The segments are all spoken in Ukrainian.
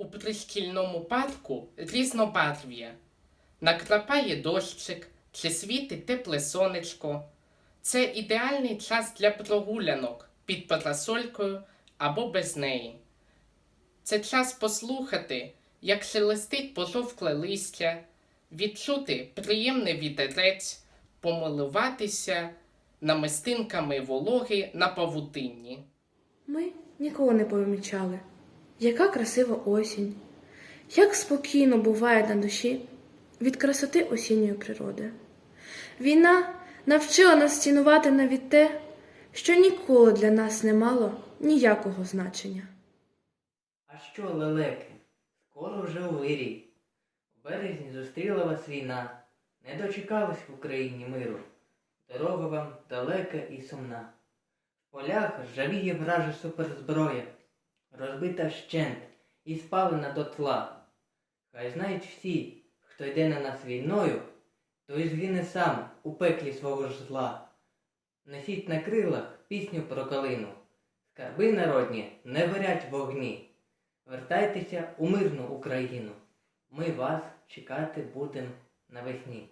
У пришкільному парку різнобарв'я. Накрапає дощик чи світить тепле сонечко. Це ідеальний час для прогулянок під парасолькою або без неї. Це час послухати, як шелестить пожовкле листя, відчути приємний вітерець, помилуватися намистинками вологи на павутинні. Ми ніколи не помічали, яка красива осінь, як спокійно буває на душі від красоти осінньої природи. Війна навчила нас цінувати навіть те, що ніколи для нас не мало ніякого значення. А що, лелеки, скоро вже новий рік. У березні зустріла вас війна, не дочекались в Україні миру. Дорога вам далека і сумна. В полях ржавіє вража суперзброя, розбита вщент і спалена дотла. Хай знають всі, хто йде на нас війною, той згине сам у пеклі свого ж зла. Несіть на крилах пісню про калину. Скарби народні не горять вогні. Вертайтеся у мирну Україну. Ми вас чекати будемо навесні.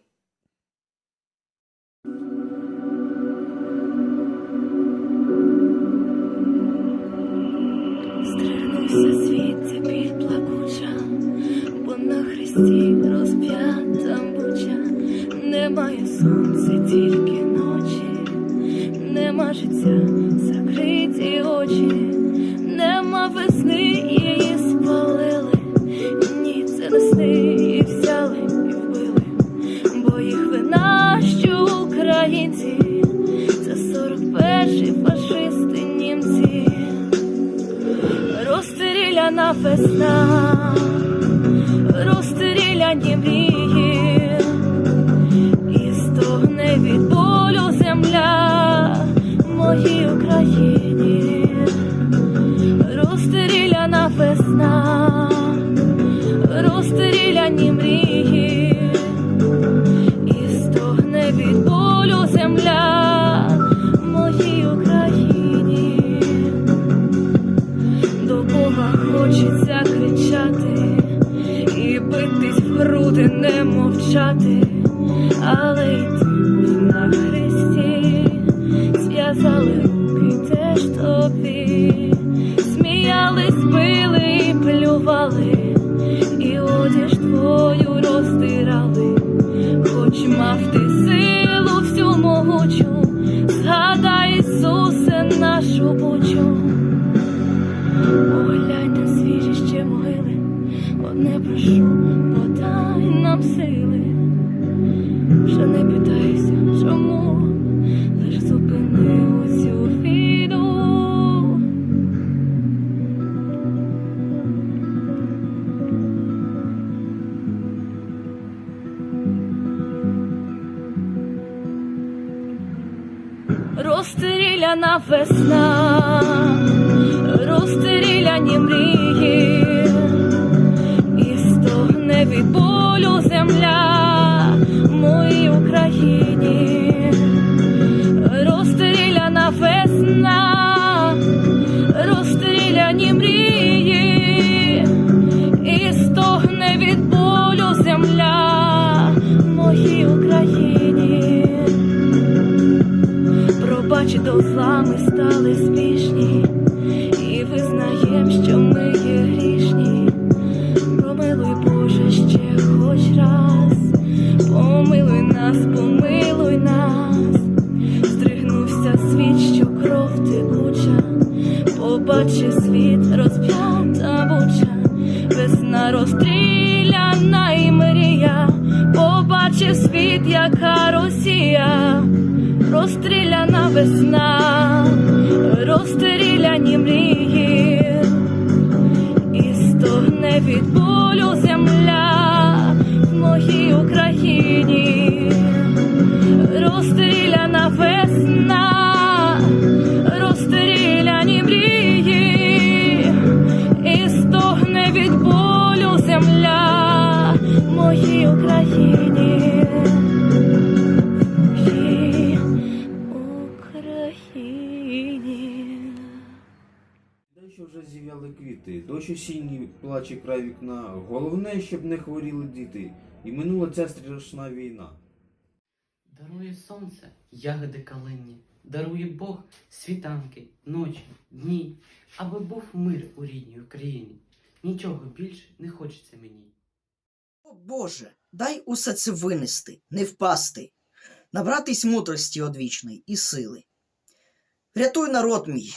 Немає сонця, тільки ночі, нема життя, закриті очі, нема весни, її спалили, ні, це не сни, і взяли, і вбили, бо їх вина, що українці, це 41-й фашисти німці. Розстріляна весна, кричати і битись в груди, не мовчати, але йти на хресті, весна, ми стали спішні, і визнаєм, що ми є грішні. Промилуй, Боже, ще хоч раз, помилуй нас, помилуй нас, стригнувся світ, що кров текуча, побачив світ розп'ята буча, весна розстріляна і мрія, побачив світ, яка Росія. Розстріляна весна, розстріляні мрії, і стогне від болю земля в моїй Україні, діти, дощ осінній плаче край вікна. Головне, щоб не хворіли діти. І минула ця страшна війна. Дарує сонце, ягоди калинні, дарує Бог світанки, ночі, дні, аби був мир у рідній Україні. Нічого більше не хочеться мені. О Боже, дай усе це винести, не впасти, набратись мудрості одвічної і сили. Врятуй народ мій,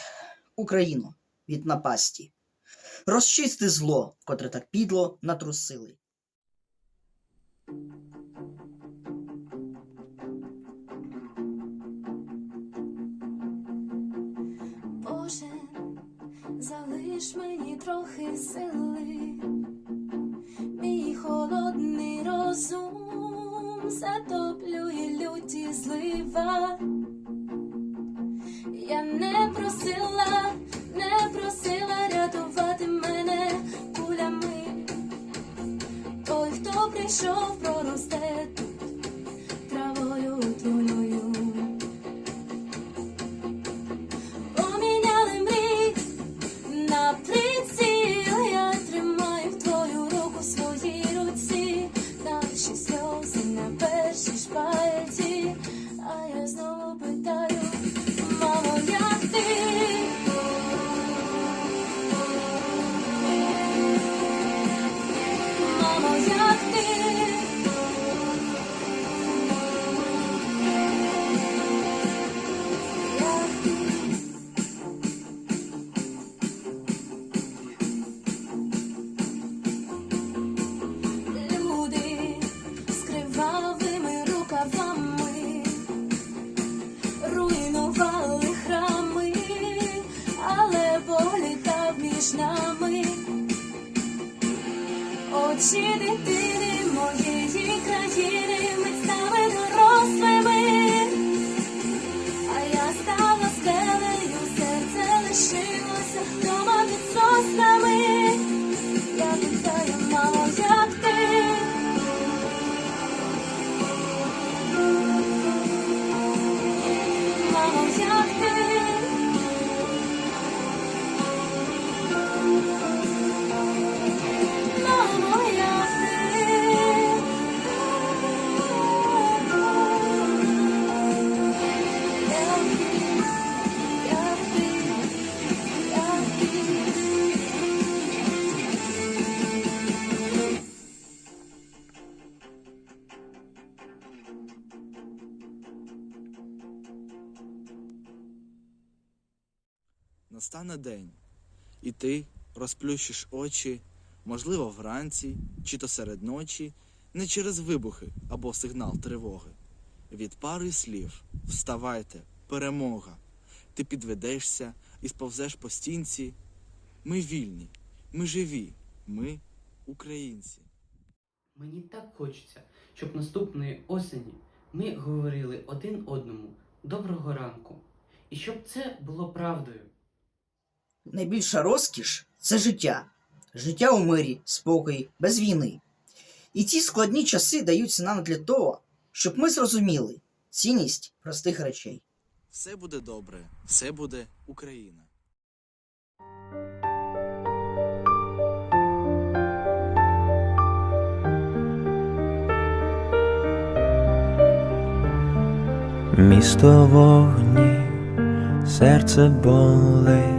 Україну, від напасті. Розчисти зло, котре так підло натрусили. Боже, залиш мені трохи сили, мій холодний розум затоплює люті злива. Між нами. Очі дитини Настане день, і ти розплющиш очі, можливо, вранці чи то серед ночі, не через вибухи або сигнал тривоги. Від пари слів Вставайте, перемога. Ти підведешся і сповзеш по стінці. Ми вільні, ми живі, ми українці. Мені так хочеться, щоб наступної осені ми говорили один одному доброго ранку, і щоб це було правдою. Найбільша розкіш це життя. Життя у мирі, спокої, без війни. І ці складні часи даються нам для того, щоб ми зрозуміли цінність простих речей. Все буде добре, все буде Україна. Місто вогні, серце болить,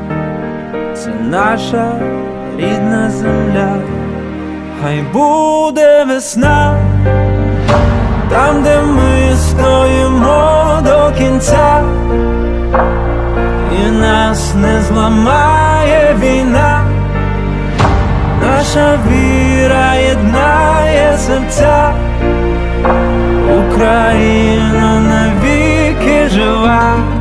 це наша рідна земля, хай буде весна, там, де ми стоїмо до кінця, і нас не зламає війна, наша віра єднає серця. Україна навіки жива.